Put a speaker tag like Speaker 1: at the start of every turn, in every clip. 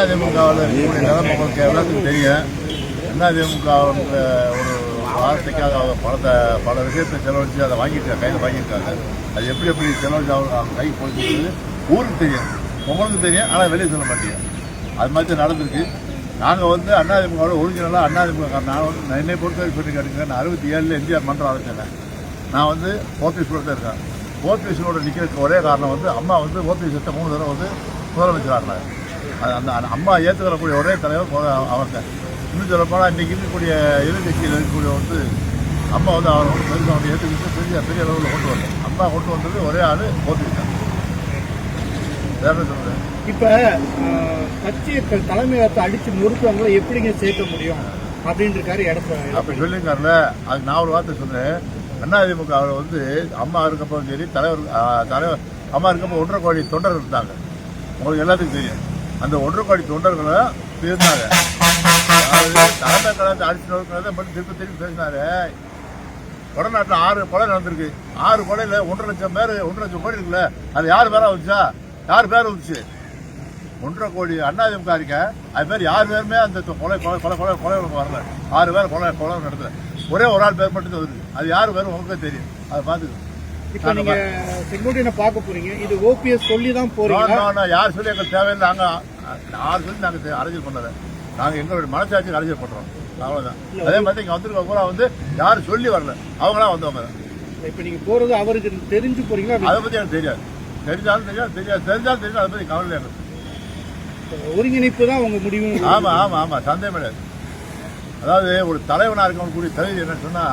Speaker 1: அதிமுகவில் இருக்கக்கூடிய நிலைமை உங்களுக்கு எல்லாத்துக்கும் தெரியும். அதிமுக ஒரு வார்த்தைக்காக அவங்க பணத்தை பல விஷயத்தை செலவழித்து அதை வாங்கியிருக்காங்க கையில் வாங்கியிருக்காங்க. அது எப்படி எப்படி செலவழிச்சு அவங்க அவங்க கை போயிட்டு ஊருக்கு தெரியும். உங்களுக்கு தெரியும் ஆனால் வெளியே சொல்ல மாட்டேங்க. அது மாதிரி நடந்திருக்கு. நாங்கள் வந்து அதிமுகவோட ஒரிஜினலாக அதிமுக நான் வந்து என்னை பொறுத்தவரைக்கும் சொல்லி கேட்டுங்க நான் அறுபத்தி ஏழில் எம்ஜிஆர் மன்றம் ஆரம்பிச்சேன் நான் வந்து ஓபிஎஸ்ல தான் இருக்கேன். ஓபிஎஸ்லோட நிற்கிறதுக்கு ஒரே காரணம் வந்து அம்மா வந்து ஓபிஎஸ் மூணு தடவை வந்து முதலமைச்சர் ஆனாங்க அந்த அம்மா ஏற்றுக்கிறக்கூடிய ஒரே தலைவர் மொத- அவங்க இன்னும் சொல்ல போனால் இன்றைக்கி இருக்கக்கூடிய எதிர்கட்சியில் இருக்கக்கூடிய வந்து அம்மா வந்து அவர் வந்து வந்து ஏற்றுக்கிட்டு பெரிய பெரிய அளவில் கொண்டு வரல. அம்மா கொண்டு வந்தது ஒரே ஆள் வேற சொல்கிறேன்
Speaker 2: இப்ப அஹ், கட்சியை தலைமையகத்தை அடிச்சு நொறுக்குவங்களை எப்படிங்க சேர்க்க முடியும் அப்படின்னு இருக்காரு எடப்பாடி.
Speaker 1: அப்படி சொல்லியிருக்காருல. அதுக்கு நான் ஒரு வார்த்தை சொல்றேன். அதிமுக அவர் வந்து அம்மா இருக்கப்போ சரி தலைவர் தலைவர் அம்மா இருக்கப்போ ஒன்றரை கோடி தொண்டர்கள் இருந்தாங்க. உங்களுக்கு எல்லாத்துக்கும் தெரியும். அந்த ஒன்றரை கோடி தொண்டர்களை அதாவது தலைமை கலந்து அடிச்சு நோக்கிறத மட்டும் திருப்பி திருப்பி பேசினாரு. வடநாட்டில் ஆறு கொலை நடந்திருக்கு. ஆறு கொலையில் ஒன்றரை லட்சம் பேர் ஒன்றரை லட்சம் கோடி இருக்குல்ல அது யார் பேரா வந்துச்சா? யார் பேர் வந்துச்சு? ஒன்றரை கோடி அண்ணாதிமுக இருக்க? அது பேர் யார் பேருமே அந்த கொலை கொலை கொலை கொலை கொலை வரல. ஆறு பேர் கொலை கொலை நடத்தல. ஒரே ஒரு ஆள் பேர் மட்டும் வருது அது யார் பேரும் உங்களுக்கே தெரியும். அதை பார்த்துக்கோ.
Speaker 2: இப்ப நீங்க செங்கோட்டையனை பார்க்க போறீங்க. இது ஓபிஎஸ் சொல்லி தான் போறீங்க
Speaker 1: யார் சொல்லி எங்களுக்கு தேவையில்லை நாங்கள் யார் சொல்லி நாங்கள் அரசியல் பண்ணல. நாங்கள் எங்களுடைய மனசாட்சிக்கு அரசியல் பண்ணுறோம் அவ்வளோதான் அதே மாதிரி இங்கே வந்திருக்க பூரா வந்து யாரும் சொல்லி வரல. அவங்களா வந்தவங்க
Speaker 2: இப்ப நீங்க போறது அவருக்கு தெரிஞ்சு போறீங்களா?
Speaker 1: அதை பற்றி எனக்கு தெரியாது. தெரிஞ்சாலும் தெரியாது தெரியாது தெரிஞ்சாலும் தெரியும் அதை பற்றி கவலை எனக்கு
Speaker 2: ஒருங்கிணைப்பு தான் உங்க முடிவு.
Speaker 1: ஆமா ஆமா ஆமா சந்தேகம் கிடையாது. அதாவது ஒரு தலைவனா இருக்கக்கூடிய தகுதி என்ன சொன்னா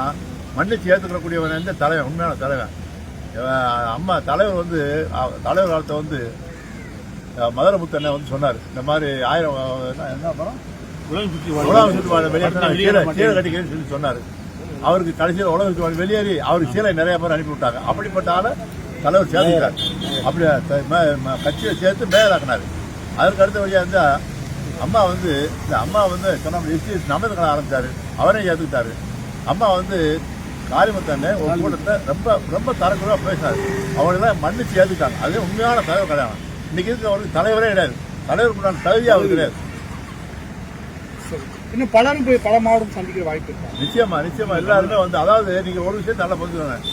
Speaker 1: மன்னிச்சு ஏத்துக்கிறக்கூடியவன் எந்த தலைவன்? உண்மையான தலைவன். அம்மா தலைவர் வந்து தலைவர் காலத்தை வந்து அஹ், மதுரமுத்தண்ணன் வந்து சொன்னார். இந்த மாதிரி ஆயிரம் என்ன- படம் உலகம் சுற்றி வாழ வெளியேறினா கீழே கீழே கட்டிக்கிறேன்னு சொல்லி சொன்னார். அவருக்கு கடைசியில் உலகம் வாழ வெளியேறி அவருக்கு கீழே நிறைய பேர் அனுப்பி விட்டாங்க. அப்படிப்பட்ட ஆளை தலைவர் சேர்த்துக்கிறார் அப்படி கட்சியை சேர்த்து மேலாக்கினார் அதற்கு அடுத்த வழியாக இருந்தால் அம்மா வந்து இந்த அம்மா வந்து சொன்ன எஸ்டி நமது கலை ஆரம்பிச்சாரு. அவரே ஏற்றுக்கிட்டாரு அம்மா வந்து காளிமுத்தண்ணே ஒரு கூட்டத்தை ரொம்ப ரொம்ப தரக்குறைவாக பேசினார். அவங்களெல்லாம் மன்னிச்சு ஏற்றுக்கிட்டாங்க அது உண்மையான தலைவர் கல்யாணம். இன்னைக்கு இருக்க அவருக்கு தலைவரே கிடையாது. தலைவருக்கு உண்டான தகுதி அவருக்கு கிடையாது.
Speaker 2: இன்னும் பலரும் போய் பல மாவட்டம் சந்திக்கிற வாய்ப்பு இருக்கா?
Speaker 1: நிச்சயமா நிச்சயமா. எல்லாருமே வந்து அதாவது நீங்க ஒரு விஷயம் நல்லா புரிஞ்சுக்கணும்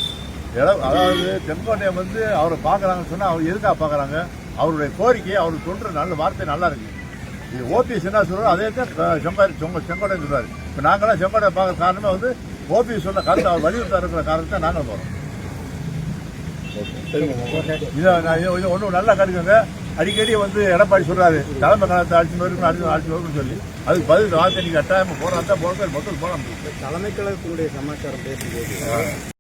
Speaker 1: இடம் அதாவது செங்கோட்டையன் வந்து அவரை பார்க்கறாங்கன்னு சொன்னா அவர் எதுக்காக பார்க்கறாங்க? அவருடைய கோரிக்கை அவருக்கு சொல்ற நல்ல வார்த்தை நல்லா இருக்கு. இது ஓபிஎஸ் என்ன சொல்றாரு அதே தான் செங்கோட்டை செங்க- செங்கோட்டையன் சொல்றாரு. இப்போ நாங்களாம் செங்கோட்டை பார்க்கற காரணமே வந்து ஓபிஎஸ் சொன்ன கருத்தை அவர் வலியுறுத்த இருக்கிற காரணத்தை நாங்கள் போறோம் இதை நான் இது ஒன்றும் நல்லா கருக்குங்க அடிக்கடி வந்து எடப்பாடி சொல்றாரு தலைமை காலத்தை அடிச்சு நோருக்கு அடிச்சு அடிச்சு வரும்னு சொல்லி அதுக்கு பதில் வார்த்தை நீங்கள் கட்டாயமா போகிறாங்க போகிற மக்கள் போக முடியும்
Speaker 3: தலைமை கழகத்தினுடைய சமாச்சாரம் பேசும்போது